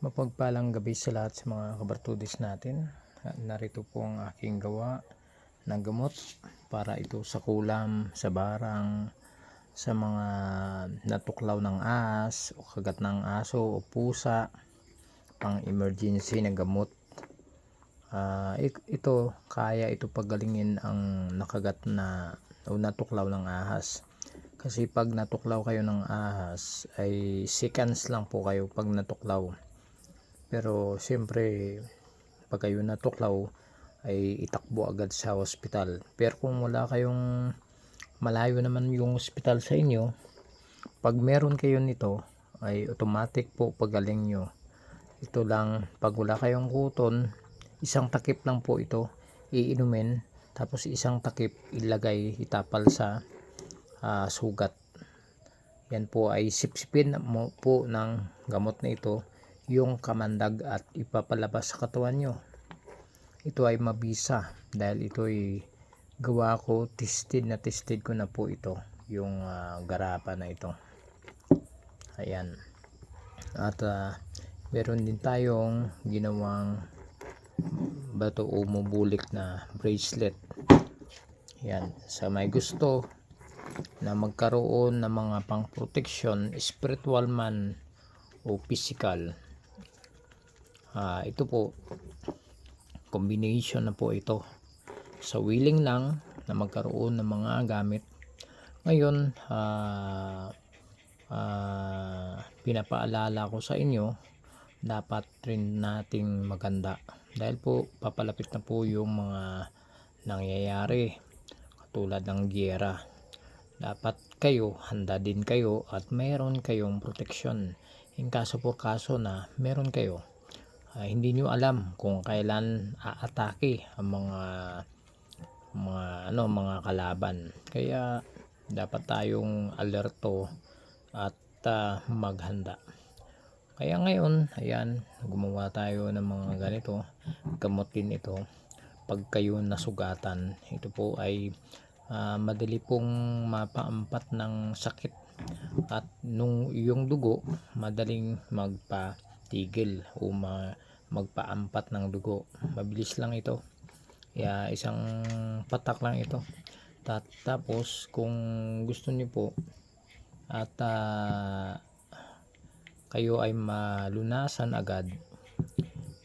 Mapagpalang gabi sa lahat sa mga kabartudis natin. At Narito po ang aking gawa ng gamot para ito sa kulam, sa barang, sa mga natuklaw ng ahas o kagat ng aso o pusa, pang emergency na gamot. Ik- ito, kaya ito pagalingin ang nakagat na o natuklaw ng ahas. Kasi pag natuklaw kayo ng ahas, ay seconds lang po kayo pag natuklaw. Pero siyempre, pag kayo natuklaw, ay itakbo agad sa hospital. Pero kung wala kayong malayo naman yung hospital sa inyo, pag meron kayo nito, ay automatic po pagaling nyo. Ito lang, pag wala kayong kuton, isang takip lang po ito, iinumin, tapos isang takip ilagay, itapal sa ah, sugat. Yan po ay sipsipin mo po ng gamot na ito yung kamandag at ipapalabas sa katawan nyo. Ito ay mabisa dahil ito ay gawa ko, tested na tested ko na po ito, yung ah, garapa na ito. Ayan. At ah, meron din tayong ginawang bato umo bulik na bracelet. Yan. Sa may gusto na magkaroon ng mga pang protection, spiritual man o physical. Ah, ito po. Combination na po ito. Sa willing lang na magkaroon ng mga gamit. Ngayon, ah ah, pinapaalala ko sa inyo dapat rin nating maganda. Dahil po papalapit na po yung mga nangyayari. Katulad ng giyera. Dapat kayo handa din kayo at meron kayong proteksyon. In kaso po kaso na meron kayo ah, hindi nyo alam kung kailan aatake ang mga mga ano mga kalaban. Kaya dapat tayong alerto at ah, maghanda. Kaya ngayon ayan gumawa tayo ng mga ganito. Gamot din ito. Pag kayo nasugatan ito po ay ah, madali pong mapaampat ng sakit. At nung yung dugo madaling magpatigil o ma, magpaampat ng dugo. Mabilis lang ito. Kaya isang patak lang ito. Ta- tapos kung gusto niyo po at ah, kayo ay malunasan agad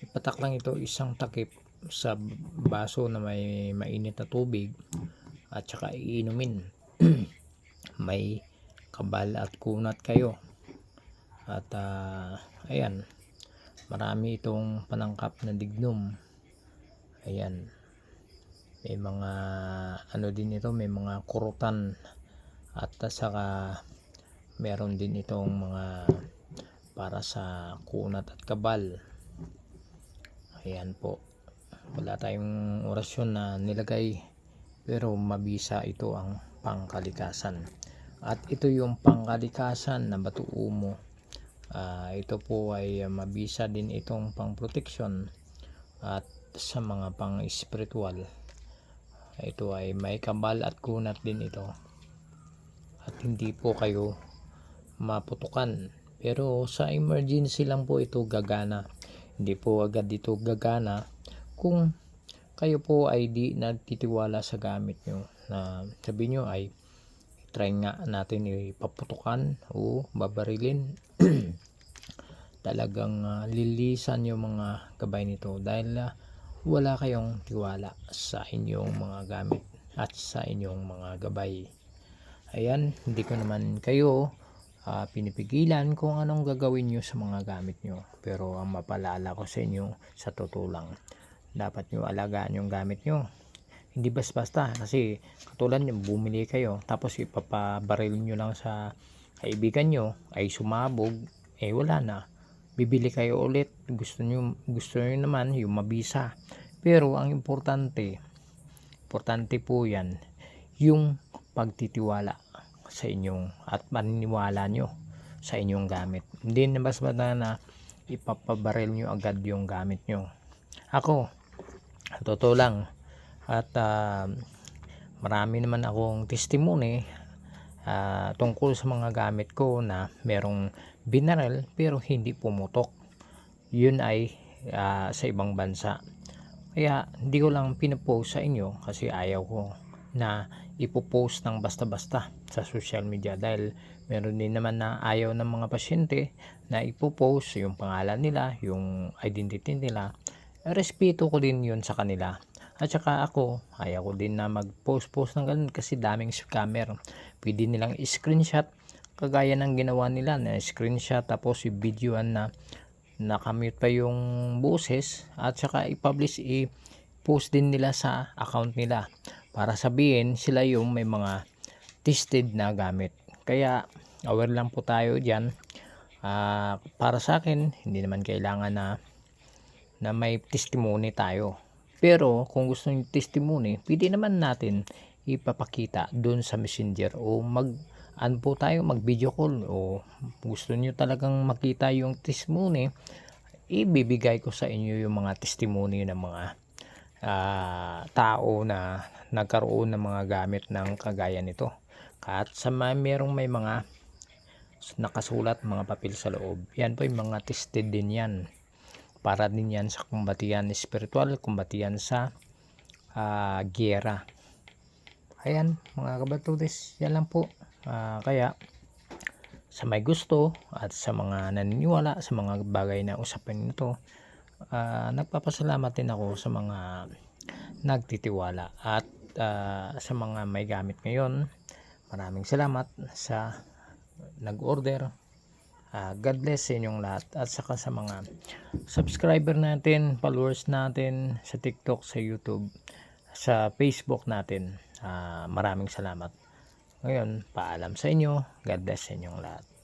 ipatak lang ito isang takip sa baso na may mainit na tubig at saka iinumin. May kabal at kunat kayo. At ah, ayan marami itong panangkap na dignum. Ayan. May mga ano din ito may mga kurutan. At saka meron din itong mga para sa kunat at kabal. Ayan po. Wala tayong orasyon na nilagay pero mabisa ito ang pangkalikasan. At ito yung pangkalikasan na bato umo Ah, ito po ay ah, mabisa din itong pang protection at sa mga pang spiritual ito ay may kabal at kunat din ito. At hindi po kayo maputukan. Pero sa emergency lang po ito gagana. Hindi po agad ito gagana kung kayo po ay di nagtitiwala sa gamit nyo. Na sabi nyo ay try nga natin ipaputukan o babarilin. Talagang ah, lilisan yung mga gabay nito dahil ah, wala kayong tiwala sa inyong mga gamit at sa inyong mga gabay. Ayan hindi ko naman kayo ah, pinipigilan kung anong gagawin nyo sa mga gamit nyo. Pero ang mapalala ko sa inyo sa totoo lang dapat nyo alagaan yung gamit nyo hindi basta-basta kasi katulad nyo bumili kayo tapos ipapabaril nyo lang sa kaibigan nyo ay sumabog eh wala na. Bibili kayo ulit. Gusto nyo gusto nyo naman yung mabisa. Pero ang importante importante po yan yung pagtitiwala sa inyong at paniniwala nyo sa inyong gamit. Hindi na basta na ipapabaril nyo agad yung gamit nyo ako totoo lang at ah, marami naman akong testimony ah, tungkol sa mga gamit ko na merong binaril pero hindi pumutok yun ay ah, sa ibang bansa. Kaya hindi ko lang pinopost sa inyo kasi ayaw ko na ipopost ng basta-basta sa social media dahil meron din naman na ayaw ng mga pasyente na ipopost yung pangalan nila, yung identity nila. Respeto ko din yun sa kanila. At saka ako, ayaw ko din na mag-post-post ng ganun kasi daming scammer. Pwede nilang screenshot kagaya ng ginawa nila na screenshot tapos i-videoan na nakamute pa yung boses at saka i-publish i-post din nila sa account nila para sabihin sila yung may mga tested na gamit. Kaya aware lang po tayo diyan. Ah, para sa akin, hindi naman kailangan na na may testimony tayo. Pero kung gusto niyo testimony, pwede naman natin ipapakita doon sa messenger o mag ano po tayo mag video call. O gusto niyo talagang makita yung testimony ibibigay ko sa inyo yung mga testimony ng mga ah, tao na nagkaroon ng mga gamit ng kagaya nito. At sa may merong may mga nakasulat mga papel sa loob. Yan po yung mga tested din yan para din yan sa kumbatian spiritual kumbatian sa ah, gera ayan mga kabatudes yan lang po. Ah, kaya sa may gusto at sa mga naniniwala sa mga bagay na usapin nito ah, nagpapasalamat din ako sa mga nagtitiwala at ah, sa mga may gamit ngayon. Maraming salamat sa nag-order Ah, God bless sa inyong lahat at saka sa mga subscriber natin, followers natin sa TikTok, sa YouTube, sa Facebook natin. Ah, maraming salamat. Ngayon, paalam sa inyo. God bless sa inyong lahat.